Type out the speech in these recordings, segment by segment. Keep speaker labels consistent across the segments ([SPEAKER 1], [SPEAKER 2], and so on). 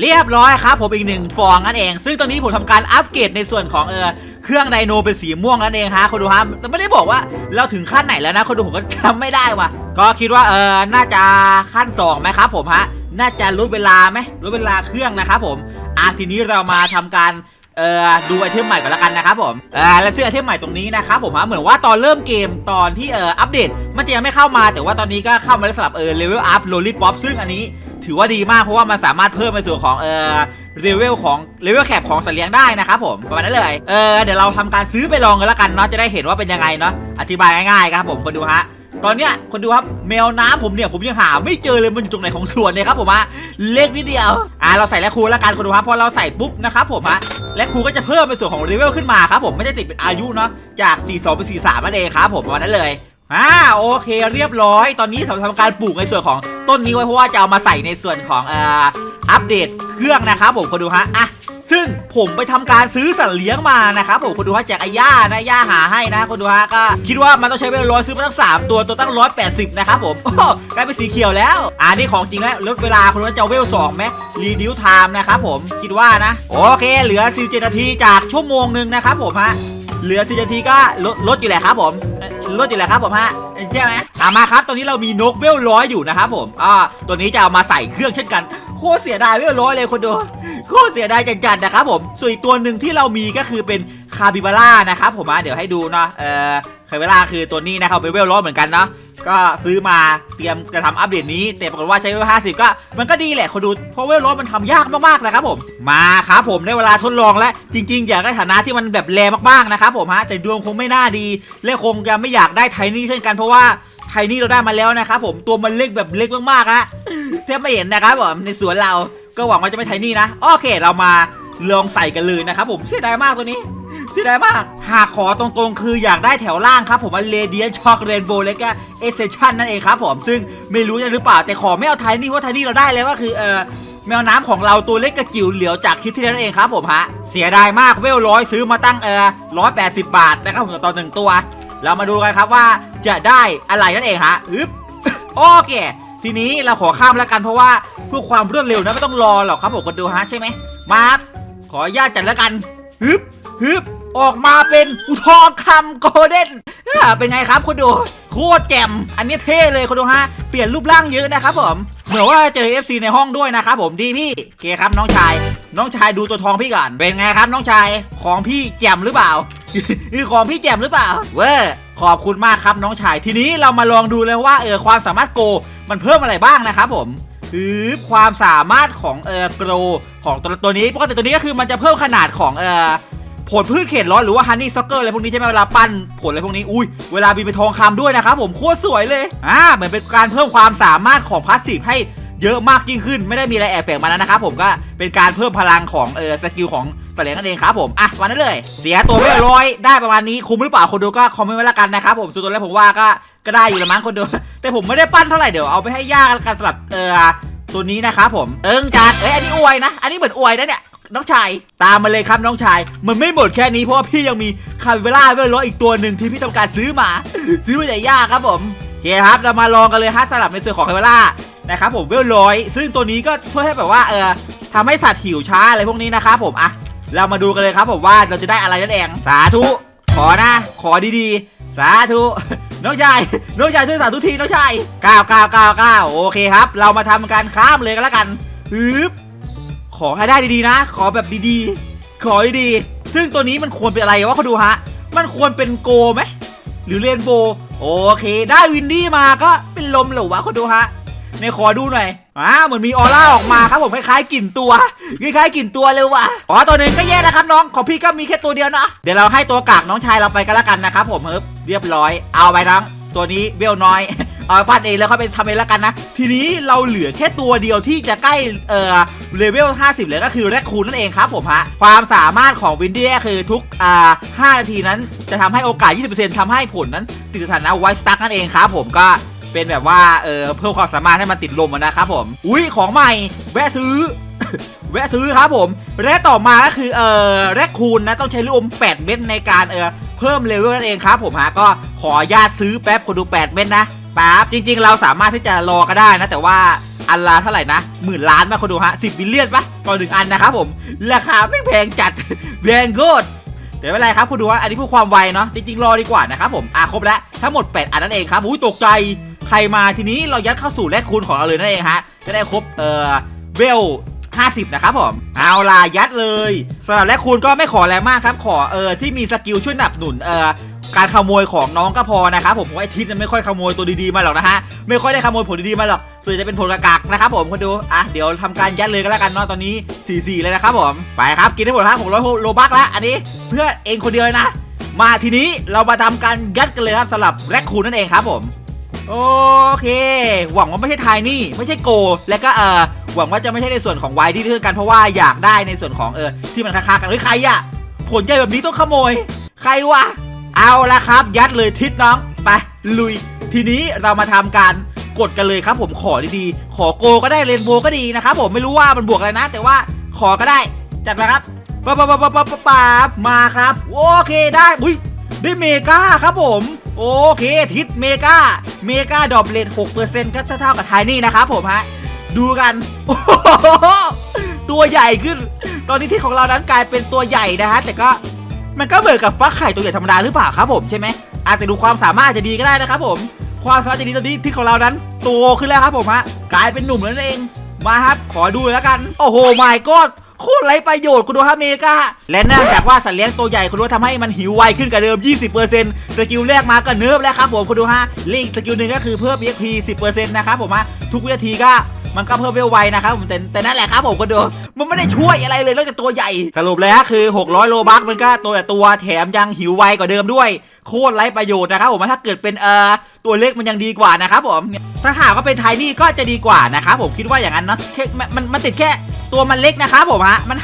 [SPEAKER 1] เรียบร้อยครับผมอีกหนึ่งฟองนั่นเอง ซึ่งตอนนี้ผมทำการอัปเกรดในส่วนของเออเครื่องไดโนเป็นสีม่วงนั่นเองฮะคนดูฮะแต่ไม่ได้บอกว่าเราถึงขั้นไหนแล้วนะคนดูผมก็จำไม่ได้ว่ะก็คิดว่าเออน่าจะขั้น2ไหมครับผมฮะน่าจะลดเวลาไหมลดเวลาเครื่องนะครับผมอะทีนี้เรามาทำการเออดูไอเทมใหม่ก่อนล้วกันนะครับผมอ่อและซึ่งไอเทมใหม่ตรงนี้นะครับผมฮะเหมือนว่าตอนเริ่มเกมตอนที่เอออัปเดตมันจะยังไม่เข้ามาแต่ว่าตอนนี้ก็เข้ามาแล้วสำหรับเออเลเวลอัพโลลิปอปซึ่งอันนี้ ถือว่าดีมากเพราะว่ามันสามารถเพิ่มในส่วนของเออเลเวลของเลเวลแคปของสัตว์เลี้ยงได้นะครับผมประมาณนั้นเลยเออเดี๋ยวเราทำการซื้อไปลองกันแล้วกันเนาะจะได้เห็นว่าเป็นยังไงเนาะอธิบายง่ายๆครับผมคนดูฮะตอนเนี้ยคนดูครับแมวน้ำผมเนี่ยผมยังหาไม่เจอเลยมันอยู่ตรงไหนของสวนเนี่ยครับผมฮะเล็กนิดเดียวอ่าเราใส่แลคคูแล้วกันคนดูครับพอเราใส่ปุ๊บนะครับผมฮะแลคคูก็จะเพิ่มในส่วนของเลเวลขึ้นมาครับผมไม่ได้ติดเป็นอายุเนาะจาก 42 เป็น 43นั่นเองครับผมประมาณนั้นเลย อ่าโอเคเรียบร้อย ตอนนี้เราทำการปลูกในส่วนของต้นนี้ไว้เพราะว่าจะเอามาใส่ในส่วนของเอ่ออัปเดตเครื่องนะครับผมคนดูฮะอะซึ่งผมไปทำการซื้อสัตว์เลี้ยงมานะครับผมคนดูฮะจากไอ้ย่านะย่าหาให้นะคนดูฮะก็คิดว่ามันต้องใช้เวลาร้อยซื้อมาตั้งสามตัวตัวตั้งร้อยแปดสิบนะครับผมกลายเป็นสีเขียวแล้วอ่านี่ของจริงแล้วลดเวลาคนดูว่าจะเอาเวลสองไหมรีดิวไทม์นะครับผมคิดว่านะ โอเค เหลือ47นาทีจากชั่วโมงหนึ่งนะครับผมฮะเหลือ4นาทีก็ลดลดอยู่แหละครับผม ลดอยู่แล้วครับผมฮะใช่ไหมอ่ามาครับตอนนี้เรามีนกเวลร้อยอยู่นะครับผมอ่าตัวนี้จะเอามาใส่เครื่องเช่นกันโคตรเสียดายเวลร้อยเลยคนดูโคตรเสียดายจัดๆนะครับผมส่วนอีกตัวหนึ่งที่เรามีก็คือเป็นคาบิบาร่านะครับผมอะเดี๋ยวให้ดูเนาะเออคาบิบาร่าคือตัวนี้นะครับเป็นเวลร้อยเหมือนกันเนาะ ก็ซื้อมาเตรียมจะทำอัปเดตนี้ แต่ปรากฏว่าใช้เวลห้าสิบก็ มันก็ดีแหละคนดูเพราะเวลร้อยมันทำยากมากๆนะครับผมมาครับผมได้เวลาทดลองแล้ว จริง ๆ อยากได้ฐานะที่มันแบบแรงมากๆนะครับผมฮะแต่ดวงคงไม่น่าดี และคงจะไม่อยากได้ไทนี่เช่นกันเพราะว่าไทนี่เราได้มาแล้วนะครับผมตัวมันเล็กแบบเล็กมากๆฮะแทบไม่เห็นนะครับผมในสวนเราก็หวังว่าจะไม่ไทนี่นะโอเคเรามาลองใส่กันเลยนะครับผมเสียดายมากตัวนี้ สียดายมาก หากขอตรงๆ คืออยากได้แถวล่างครับผมว่าเรเดียนช็อกเรนโบว์เล็กเอเซชันนั่นเองครับผม ซึ่งไม่รู้จะหรือเปล่า แต่ขอไม่เอาไทนี่เพราะไทนี่เราได้แล้วก็คือเออแมวน้ำของเราตัวเล็กกระจิ๋วเหลียวจากคลิปที่แล้วนั่นเองครับผมฮะ เสียดายมากเวลร้อยซื้อมาตั้งเออร้อยแปดสิบบาทนะครับผมต่อหนึ่งตัว เรามาดูกันครับว่าจะได้อะไรนั่นเองฮะอึ๊บโอเคทีนี้เราขอข้ามแล้วกันเพราะว่าเพื่อความรวดเร็วนะไม่ต้องรอหรอกครับผมคนดูฮะใช่ไหมมาครับขออนุญาตจัดแล้วกันฮึบฮึบ ออกมาเป็นอุทองคำโกลเด้นเป็นไงครับคุณดูโคตรแจ่มอันนี้เท่เลยคุณดูฮะเปลี่ยนรูปร่างเยอะนะครับผมเหมือนว่าเจอ FC ในห้องด้วยนะครับผมดีพี่โอเคครับน้องชาย น้องชายดูตัวทองพี่ก่อนเป็นไงครับน้องชายของพี่แจ่มหรือเปล่าคือของพี่แจ่มหรือเปล่า เว้อขอบคุณมากครับน้องชายทีนี้เรามาลองดูเลยว่าเออความสามารถโก มันเพิ่มอะไรบ้างนะครับผมคือความสามารถของเออโกรของตัวตัวนี้ปกติตัวนี้ก็คือมันจะเพิ่มขนาดของเออ ผลพืชเขตร้อนหรือว่าฮันนี่ซ็อกเกอร์อะไรพวกนี้ใช่ไหมเวลาปั้นผลอะไรพวกนี้อุ้ยเวลาบินไปทองคำด้วยนะครับผมโคตรสวยเลยอ่าเหมือนเป็นการเพิ่มความสามารถของพาสซีฟให้เยอะมากยิ่งขึ้นไม่ได้มีอะไรแอบแฝงมานะนะครับผมก็เป็นการเพิ่มพลังของเออสกิลของสเลงนั่นเองครับผมอะวันนั้นเลย เสียตัวไม่ร้อยได้ประมาณนี้คุ้มหรือเปล่าคนดูก็คอมเมนต์ไว้ละกันนะครับผมส่วนตัวแล้วผมว่าก็ก็ได้อยู่ละมั้งคนดู แต่ผมไม่ได้ปั้นเท่าไหร่เดี๋ยวเอาไปให้ย่ากันสำหรับเออตัวนี้นะครับผมเอิงจัดเอ้ยอันนี้อวยนะ อันนี้เหมือนอวยนะเนี่ย น้องชาย ตามมาเลยครับน้องชาย มันไม่หมดแค่นี้เพราะว่าพี่ยังมีคาเวล่าเวลร้อยอีกตัวหนึ่งที่พี่ต้องการซื้อมา ซื้อมาจากย่าครับผมโอเคครับเรามาลองกันเลยฮะสลับในส่วนของคาเวล่านะครับผมเวลร้อยซึ่งตัวนี้ก็ช่วยให้แบบว่าเออทำให้สัตว์หิวช้าอะไรพวกนี้นะครับผมอะเรามาดูกันเลยครับผมว่าเราจะได้อะไรนั่นเองสาธุ ขอนะ ขอดีๆ สาธุน้องชายน้องชายช่วยสาธุทีน้องชายก้าวก้าวก้าวก้าวโอเคครับ เรามาทำการข้ามเลยกันแล้วกันฮึบ ขอให้ได้ดีๆนะ ขอแบบดีๆ ขอดีๆ ซึ่งตัวนี้มันควรเป็นอะไรวะเขาดูฮะ มันควรเป็นโกไหม หรือเรนโบโอเค ได้วินดี้มาก็เป็นลมเหรอวะเขาดูฮะ ในขอดูหน่อยอ่าเหมือนมีออร่าออกมาครับผมคล้ายๆกลิ่นตัวคล้ายๆกลิ่นตัวเลยว่ะอ๋อตัวหนึ่งก็แย่นะครับน้องของพี่ก็มีแค่ตัวเดียวนะเดี๋ยวเราให้ตัวกากน้องชายเราไปกันละกันนะครับผมเฮ้ยเรียบร้อยเอาไปทั้ง ตัวนี้เบลน้อย เอาไปปั้นเองแล้วค่อยไปทำเองและกันนะ ทีนี้เราเหลือแค่ตัวเดียวที่จะใกล้เอ่อเลเวล 50 เลยก็คือแรคคูนนั่นเองครับผมฮะ ความสามารถของวินดี้คือทุกอ่า5นาทีนั้นจะทำให้โอกาส 20%ทำให้ผลนั้น ติดสถานะไวสตั๊กนั่นเองครับผมก็เป็นแบบว่าเออเพิ่มความสามารถให้มันติดลมนะครับผม อุ้ยของใหม่แวะซื้อแวะซื้อครับผมและต่อมาก็คือเออแรคคูนนะต้องใช้ลูกอม 8 เม็ดในการเออ เพิ่มเลเวลนั่นเองครับ ผมฮะก็ขออนุญาตซื้อแป๊บคนดู 8 เม็ดนะป๊บจริง ๆ เราสามารถที่จะรอก็ได้นะ แต่ว่าอันละเท่าไหร่นะหมื่นล้านมาคนดูฮะสิบบิลเลียนปะต่อหนึ่งอันนะครับผม ราคาไม่แพงจัดแพงโคตรแต่ไม่เป็นไรครับคุณดูว่าอันนี้เพื่อความไวเนาะจริงๆ รอดีกว่านะครับผมอะครบแล้วทั้งหมด 8 อันนั่นเองครับอุ้ยตกใจใครมาทีนี้เรายัดเข้าสู่แลกคูณของเราเลยนั่นเองฮะจะได้ครบเอ่อเวล 50 นะครับผม เอาล่ะยัดเลยสำหรับแลกคูณก็ไม่ขอแรมากครับ ขอเออที่มีสกิลช่วยสนับสนุนเออการขโมยของน้องก็พอนะครับผมเพราไอ้ทิศไม่ค่อยขโมยตัวดีๆมาหรอกนะฮะไม่ค่อยได้ขโมยผลดีๆมาหรอกส่วนใหญ่จะเป็นผลกากากนะครับผมคนดูอะเดี๋ยวทำการยัดเลยก็แล้วกันเนาะตอนนี้4-4เลยนะครับผมไปครับกินได้หมดครับผมร้อยโลบักแล้วอันนี้เพื่อเองคนเดียวเลยนะ มาทีนี้เรามาทำการยัดกันเลยครับสำหรับแลกคูณนั่นเองครับผมโอเค หวังว่าไม่ใช่ไทนี่ ไม่ใช่โก และก็เออ หวังว่าจะไม่ใช่ในส่วนของไวที่เท่ากันเพราะว่าอยากได้ในส่วนของเออที่มันคาๆกันเฮ้ยใครอะผลใหญ่แบบนี้ต้องขโมย ใครวะเอาละครับ ยัดเลยทิศน้องไปลุย ทีนี้เรามาทำการกดกันเลยครับ ผมขอดีๆขอโกก็ได้เรนโบก็ดีนะครับผมไม่รู้ว่ามันบวกอะไรนะ แต่ว่าขอก็ได้จัดมาครับปั๊บปั๊บปั๊บปั๊บปั๊บปั๊บมาครับ โอเคได้อุ้ยได้เมกาครับผมโอเคทิศเมกาเมกาดอบเลท6%ก็เท่ากับไทนี่นะครับผมฮะ ดูกันโอ้โหตัวใหญ่ขึ้น ตอนนี้ที่ของเรานั้นกลายเป็นตัวใหญ่นะฮะ แต่ก็มันก็เหมือนกับฟักไข่ตัวใหญ่ธรรมดาหรือเปล่าครับผมใช่ไหมอาจจะดูความสามารถจะดีก็ได้นะครับผม ความสามารถจะดีตอนนี้ที่ของเรานั้นโตขึ้นแล้วครับผมฮะกลายเป็นหนุ่มแล้วนั่นเอง มาครับ ขอดูเลยแล้วกัน โอ้โหไม่ก็โคตรไรประโยชน์คุณดูฮะเมกาและเนื่องจากว่าสัตว์เลี้ยงตัวใหญ่คุณดูว่าทำให้มันหิวไวขึ้นกว่าเดิม 20%สกิลแรกมาก็เนิร์ฟแล้วครับผมคุณดูฮะลิงสกิลหนึ่งก็คือเพิ่ม EXP 10%นะครับผมฮะทุกวินาทีก็ มันก็เพิ่มเวลไวนะครับผมแต่แต่นั่นแหละครับผมคุณดูมันไม่ได้ช่วยอะไรเลยนอกจากตัวใหญ่สรุปเลยฮะคือ 600 โลบัคมันก็ตัวแต่ตัวแถมยังหิวไวกว่าเดิมด้วย โคตรไร้ประโยชน์นะครับผมถ้าเกิดเป็นเอ่อตัวเล็กมันยังดีกว่านะครับผมถ้าหากว่าเป็นไทนี่ก็จะดีกว่านะครับผมคิดว่าอย่างนั้นเนาะมันมันมันติดแค่ตัวมันเล็กนะครับผมฮะมัน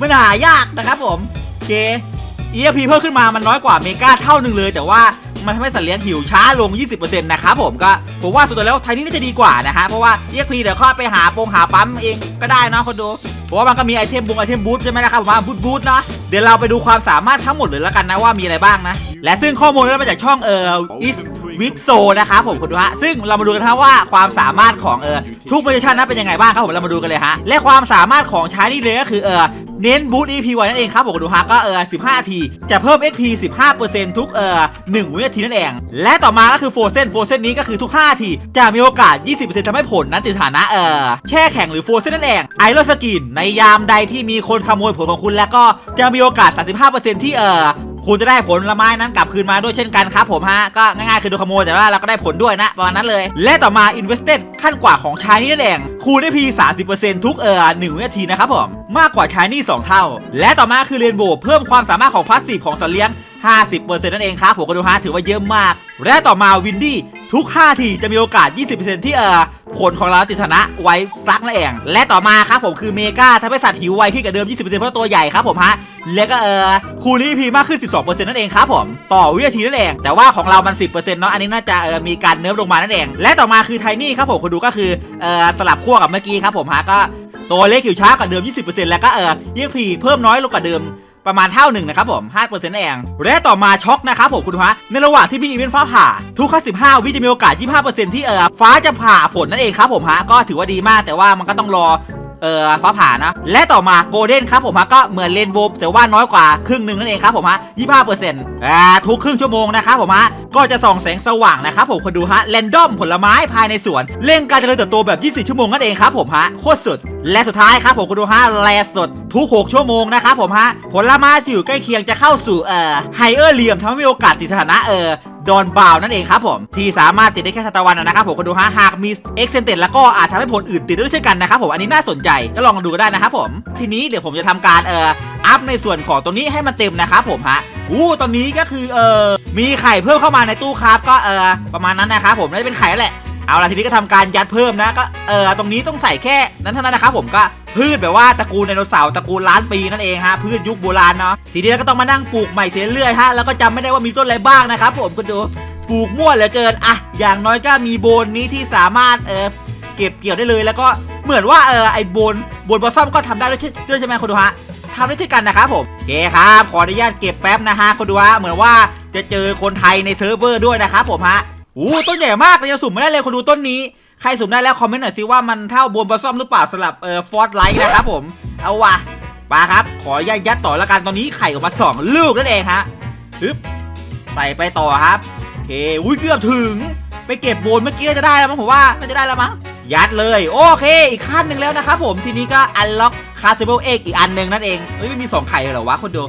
[SPEAKER 1] มันหายากนะครับผมโอเค ERP เพิ่มขึ้นมามันน้อยกว่าเมกาเท่าหนึ่งเลย แต่ว่ามันทำให้สัตว์เลี้ยงหิวช้าลง 20%นะครับผมก็ผมว่าสุดท้ายแล้วไทยนี่น่าจะดีกว่านะฮะเพราะว่า ERP เดี๋ยวค่อไปหาปงหาปั๊มเองก็ได้นะคนดูเพราะว่ามันก็มีไอเทมบุงไอเทมบูทใช่ไหมนะครับผมว่าบูทบูทเนาะเดี๋ยวเราไปดูความสามารถทั้งหมดเลยแล้วกันนะว่ามีอะไรบ้างนะ และซึ่งข้อมูลได้นมาจากช่องเอ่อ is with so นะครับผมคุณดูฮะซึ่งเรามาดูกันนะว่าความสามารถของเออทุกโพซิชันนั้นเป็นยังไงบ้างครับผมเรามาดูกันเลยฮะและความสามารถของชายนี่เลยก็คือเออ เน้นบูท EP ไว้นั่นเองครับผมดูฮะก็เออ 15นาที จะเพิ่ม XP 15%ทุกเออ1วินาทีนั่นเอง และต่อมาก็คือโฟเซนโฟเซนนี้ก็คือทุก5นาที จะมีโอกาส 20%ทำให้ผลนั้นติดฐานะเออแช่แข็งหรือโฟเซนนั่นเองไอรอนสกินในยามใดที่มีคนขโมยผลของคุณแล้วก็จะมีโอกาส 35%ที่เออ คุณจะได้ผลไม้นั้นกลับคืนมาด้วยเช่นกันครับผมฮะก็ง่ายๆคือโดนขโมยแต่ว่าเราก็ได้ผลด้วยนะประมาณนั้นเลย และต่อมา Invested ขั้นกว่าของชายนี่นั่นเองคูณได้พี30%ทุกเอ่อหนึ่งวินาทีนะครับผมมากกว่าชายนี่2เท่า และต่อมาคือเรียนโบเพิ่มความสามารถของพาสซีฟของสัตว์เลี้ยง50%นั่นเองครับผมก็ดูฮะถือว่าเยอะมาก และต่อมาวินดี้ ทุก 5 ทีจะมีโอกาส 20%ที่เอ่อผลของเราติดฐานะไว้ซักนั่นเอง และต่อมาครับผมคือเมกาทำให้สัตว์หิวไวขึ้นกับเดิม 20%เพราะตัวใหญ่ครับผมฮะ แล้วก็เออคูณพีมากขึ้น 12%นั่นเองครับผม ต่อวินาทีนั่นเอง แต่ว่าของเรามัน 10%เนาะ อันนี้น่าจะเออมีการเนิร์ฟลงมานั่นเอง และต่อมาคือไทนี่ครับผมคุณดูก็คือเออสลับขั้วกับเมื่อกี้ครับผมฮะก็ตัวเล็กหิวช้ากว่าเดิม 20%แล้วก็เออยี่งพีเพิ่มน้อยลงกว่าเดิม ประมาณเท่าหนึ่งนะครับผม5%นั่นเองและต่อมาช็อกนะครับผมคุณฮะในระหว่างที่มีอีเวนต์ฟ้าผ่า ทุก55วิจะมีโอกาส 25%ที่เออฟ้าจะผ่าฝนนั่นเองครับผมฮะก็ถือว่าดีมากแต่ว่ามันก็ต้องรอ เอ่อฟ้าผ่านะ และต่อมาโกลเด้นครับผมฮะก็เหมือนเลนโวแต่ว่าน้อยกว่าครึ่งหนึ่งนั่นเองครับผมฮะ25%อ่าทุกครึ่งชั่วโมงนะครับผมฮะก็จะส่องแสงสว่างนะครับผมคนดูฮะแรนดอมผลไม้ภายในสวนเร่งการเจริญเติบโตแบบ 24 ชั่วโมงนั่นเองครับผมฮะโคตรสุด และสุดท้ายครับผมคนดูฮะแลสดทุก 6 ชั่วโมงนะครับผมฮะผลไม้ที่อยู่ใกล้เคียงจะเข้าสู่เอ่อไฮเออร์เลียมทำให้มีโอกาสติดสถานะเอ่อ ดอนบาวนั่นเองครับผมที่สามารถติดได้แค่สัตะวันนะครับผมก็ดูฮะหากมีเอ็กเซนเต็แล้วก็อาจทำให้ผลอื่นติดได้ด้วยเช่นกันนะครับผมอันนี้น่าสนใจก็ลองดูก็ได้นะครับผมทีนี้เดี๋ยวผมจะทำการเอ่ออัพในส่วนของตรงนี้ให้มันเต็มนะครับผมฮะอู้ตอนนี้ก็คือเอ่อมีไข่เพิ่มเข้ามาในตู้ครับก็เอ่อประมาณนั้นนะครับผมน่าจะเป็นไข่แหละ เอาล่ะทีนี้ก็ทำการยัดเพิ่มนะก็เออตรงนี้ต้องใส่แค่นั้นเท่านั้นนะครับผมก็พืชแบบว่าตระกูลไดโนเสาร์ตระกูลล้านปีนั่นเองฮะพืชยุคโบราณเนาะทีนี้ก็ต้องมานั่งปลูกใหม่เสียเรื่อยฮะแล้วก็จำไม่ได้ว่ามีต้นอะไรบ้างนะครับผมคุณดูปลูกมั่วเหลือเกินอะอย่างน้อยก็มีโบนนี้ที่สามารถเออเก็บเกี่ยวได้เลยแล้วก็เหมือนว่าเออไอโบนโบนบอสซัมก็ทำได้ด้วยด้วยใช่ไหมคุณดูฮะทำได้เช่นกันนะครับผมโอเคครับขออนุญาตเก็บแป๊บนะฮะคุณดูฮะเหมือนว่าจะเจอคนไทยในเซิร์ฟเวอร์ด้วยนะครับผมฮะ อู้ต้นใหญ่มากเลยจะสุ่มไม่ได้เลยคนดูต้นนี้ ใครสุ่มได้แล้วคอมเมนต์หน่อยสิว่ามันเท่าบนบอสซอมหรือเปล่าสำหรับเอ่อฟอร์ดไลท์นะครับผม เอาว่ะมาครับ ขอยัดยัดต่อแล้วกันตอนนี้ไข่ออกมาสองลูกนั่นเองฮะฮึบใส่ไปต่อครับโอเคอุ้ยเกือบถึง ไปเก็บโบนเมื่อกี้น่าจะได้แล้วมั้งผมว่าน่าจะได้แล้วมั้งยัดเลย โอเค อีกขั้นหนึ่งแล้วนะครับผมทีนี้ก็อันล็อกคาร์เทเบิลเอ็กอีกอันหนึ่งนั่นเองเฮ้ยไม่มีสองไข่เลยเหรอวะคนดู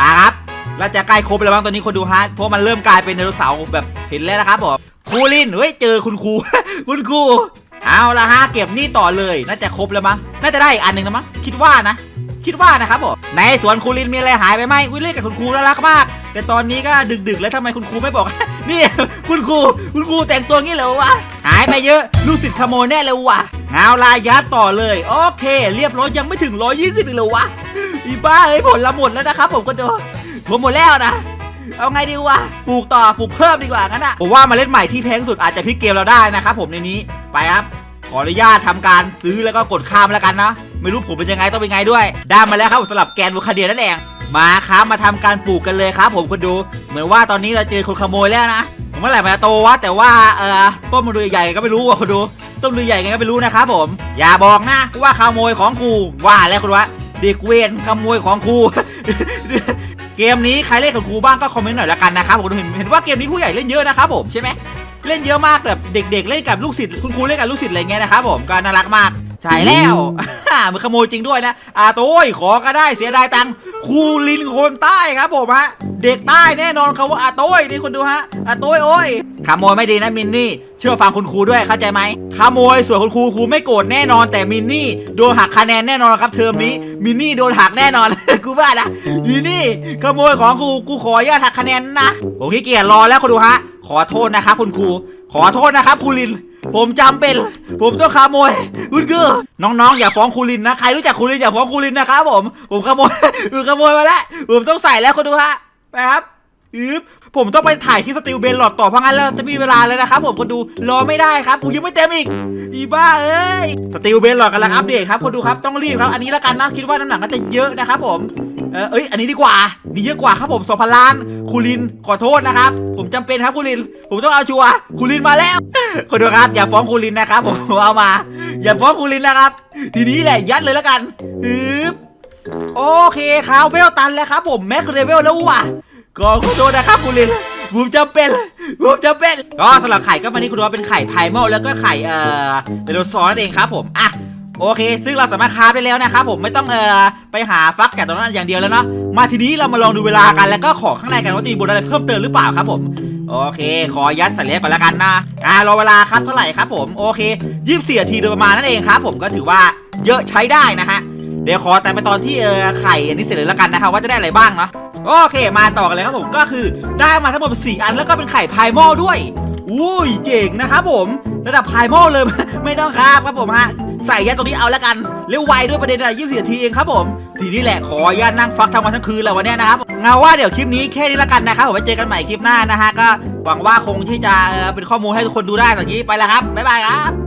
[SPEAKER 1] อะครับเราจะใกล้ครบแล้วมั้งตอนนี้คนดูฮะเพราะมันเริ่มกลายเป็นไดโนเสาร์แบบเห็นแล้วนะครับผม รูลินเฮ้ยเจอคุณครู คุณครูเอาละฮะเก็บนี่ต่อเลยน่าจะครบแล้วมั้งน่าจะได้อีกอันหนึ่งนะมั้งคิดว่านะ คิดว่านะครับผมในสวนครูลินมีอะไรหายไปไหมอุ้ยเล่นกับคุณครูน่ารักมาก แต่ตอนนี้ก็ดึกๆ แล้วทำไมคุณครูไม่บอก นี่คุณครูคุณครูแต่งตัวงี้เหรอวะหายไปเยอะลูกศิษย์ขโมยแน่เลยวะเอาลายยัดต่อเลย โอเค เรียบร้อยยังไม่ถึง 120อีกเลยวะอีบ้าเอ้ยผลละหมดแล้วนะครับผมก็โดนผมหมดแล้วนะ เอาไงดีวะปลูกต่อปลูกเพิ่มดีกว่างั้นอะผมว่าเมาเล่นใหม่ที่แพงสุดอาจจะพลิกเกมเราได้นะครับผมในนี้ไปครับขออนุญาตทำการซื้อแล้วก็กดข้ามแล้วกันนะไม่รู้ผมเป็นยังไงต้องเป็นไงด้วย ได้มาแล้วครับผมสำหรับแกนวูคาเดียนั่นเองมาครับมาทำการปลูกกันเลยครับ ผมคุณดูเหมือนว่าตอนนี้เราเจอคนขโมยแล้วนะเมื่อไหร่มันจะโตวะแต่ว่าเออต้นมันดูใหญ่ก็ไม่รู้ว่ะคุณดูต้นดูใหญ่ไงก็ไม่รู้นะครับผม อย่าบอกนะว่าขโมยของครูว่าแล้วคุณวะเด็กเวรขโมยของครู เกมนี้ใครเล่นกับครูบ้างก็คอมเมนต์หน่อยละกันนะครับผมเห็นเห็นว่าเกมนี้ผู้ใหญ่เล่นเยอะนะครับผมใช่ไหมเล่นเยอะมากแบบเด็ก ๆ เล่นกับลูกศิษย์คุณครูเล่นกับลูกศิษย์อะไรเงี้ยนะครับผมก็น่ารักมากใช่แล้วมันขโมยจริงด้วยนะอาโต้ยขอก็ได้เสียดายตังครูลินคนใต้ครับผมฮะเด็กใต้แน่นอนเขาว่าอาโต้ยนี่คุณดูฮะอาโต้ยโอ้ย ขโมยไม่ดีนะมินนี่ เชื่อฟังคุณครูด้วยเข้าใจไหมขโมยส่วนคุณครูครูไม่โกรธแน่นอน แต่มินนี่โดนหักคะแนนแน่นอนครับเทอมนี้ มินนี่โดนหักแน่นอน กูว่านะมินนี่ขโมยของครูกูขออนุญาตหักคะแนนนะผมขี้เกียจรอแล้วคุณดูฮะ ขอโทษนะครับคุณครู ขอโทษนะครับครูลินผมจำเป็น ผมต้องขโมย คุณคือน้องๆ อย่าฟ้องครูลินนะ ใครรู้จักครูลินอย่าฟ้องครูลินนะครับผม ผมขโมยผมขโมยมาแล้ว ผมต้องใส่แล้วคุณดูฮะ ไปครับอึบ ผมต้องไปถ่ายคลิปสติลเบนหลอดต่อเพราะงั้นแล้วจะมีเวลาเลยนะครับผมคนดูรอไม่ได้ครับผมยังไม่เต็มอีกอีบ้าเอ้ยสติลเบนหลอดกำลังอัปเดตครับคนดูครับต้องรีบครับอันนี้แล้วกันนะคิดว่าน้ำหนักก็จะเยอะนะครับผมเออเอ้ยอันนี้ดีกว่านี่เยอะกว่าครับผมสองพล้านคูลินขอโทษนะครับ ผมจำเป็นครับคูลิน ผมต้องเอาชัวร์คูลินมาแล้วคนดูครับอย่าฟ้องคูลินนะครับผมเอามา อย่าฟ้องคูลินนะครับ ทีนี้แหละยัดเลยแล้วกันฮึบโอเคครับเวลตันแล้วครับผมแม็กเลเวลแล้วว่ะ ก็ขอโทษนะครับคูลินผมจำเป็นผมจำเป็นก็สำหรับไข่ก็มานี่คุณดูว่าเป็นไข่ไพมอลแล้วก็ไข่เอ่อไดโนเสาร์นั่นเองครับผมอะโอเค ซึ่งเราสามารถคราฟได้แล้วนะครับผมไม่ต้องเอ่อไปหาฟักจากตรงนั้นอย่างเดียวแล้วเนาะมาทีนี้เรามาลองดูเวลากันแล้วก็ของข้างในกันว่าจะมีบนอะไรเพิ่มเติมหรือเปล่าครับผมโอเค ขอยัดใส่เล็กก่อนละกันนะอ่ารอเวลาครับเท่าไหร่ครับผมโอเคยี่สิบสี่นาทีโดยประมาณนั่นเองครับผมก็ถือว่าเยอะใช้ได้นะฮะเดี๋ยวขอแต่ไปตอนที่เออไข่อันนี้เสร็จเลยละกันนะครับว่าจะได้อะไรบ้างเนาะ โอเค มาต่อกันเลยครับผมก็คือได้มาทั้งหมด4อันแล้วก็เป็นไข่พายหม้อด้วยอุ้ยเจ๋งนะครับผมระดับพายหม้อเลย ไม่ต้องครับครับผมฮะใส่ยัดตรงนี้เอาแล้วกันเร็วไวด้วยประเด็นอะยี่สิบนาทีเองครับผมทีนี้แหละขออนุญาตนั่งฟักทั้งวันทั้งคืนเลยวันนี้นะครับเงาว่าเดี๋ยวคลิปนี้แค่นี้ละกันนะครับผมไว้เจอกันใหม่คลิปหน้านะฮะก็หวังว่าคงที่จะเอ่อเป็นข้อมูลให้ทุกคนดูได้ตอนนี้ไปแล้วครับบ๊ายบายครับ